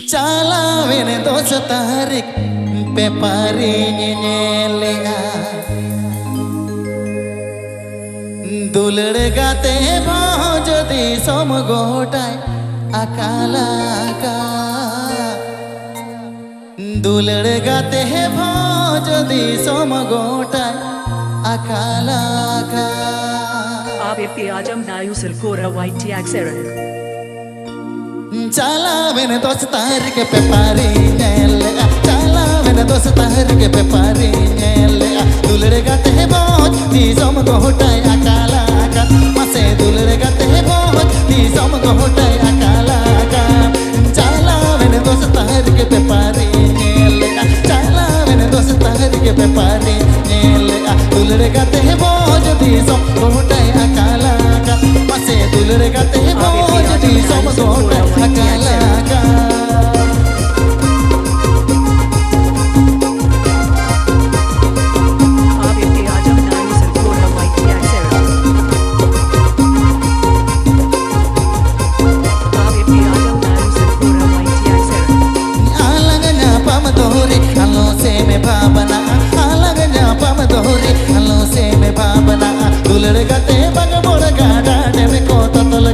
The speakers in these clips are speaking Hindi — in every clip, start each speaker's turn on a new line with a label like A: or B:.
A: Calawin itu setarik Pepari nyelea দুলড় গাতে যদি সম গোটায় আকালাকা দুলড় গাতে যদি সম গোটায় আকালাকা
B: ABP Ajam Nayu Silkora White Axera.
A: చాలావెన దోస్తారికి चालावेन दोस्तार के पेपारी नेल। चालावेन दोस्तार के पेपारी नेल। दुलड़े गाते हैं बहुत निजम को हटाए अकाला का। मसे दुलड़े गाते हैं बहुत निजम को हटाए अकाला का।
B: चालावेन दोस्तार के पेपारी नेल। चालावेन दोस्तार के पेपारी नेल। दुलड़े गाते
A: हैं बहुत निजम को हटाए अकाला का। मसे दुलड़े गाते हैं बहुत निजम को हटाए gate bag bod gada de me ko tatol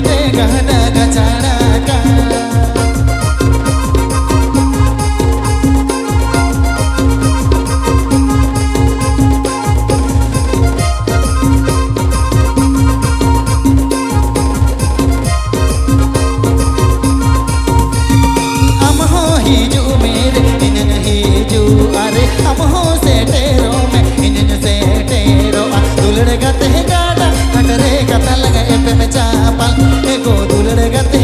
A: ദേഹ ചാടാ एगो दुलड़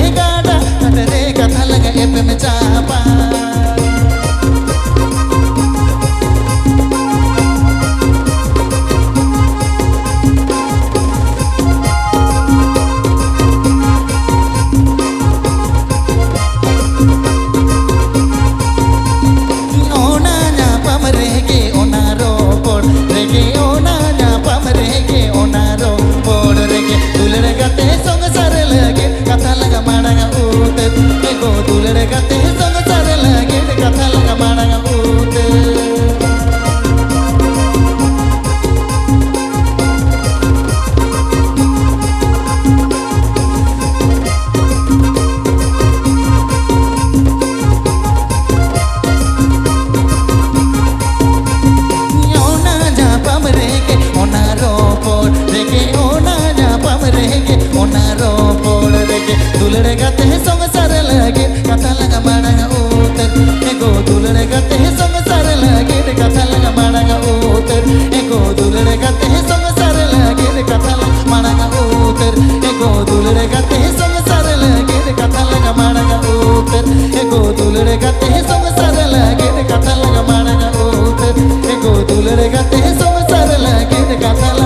A: गते सब सर लगे गाता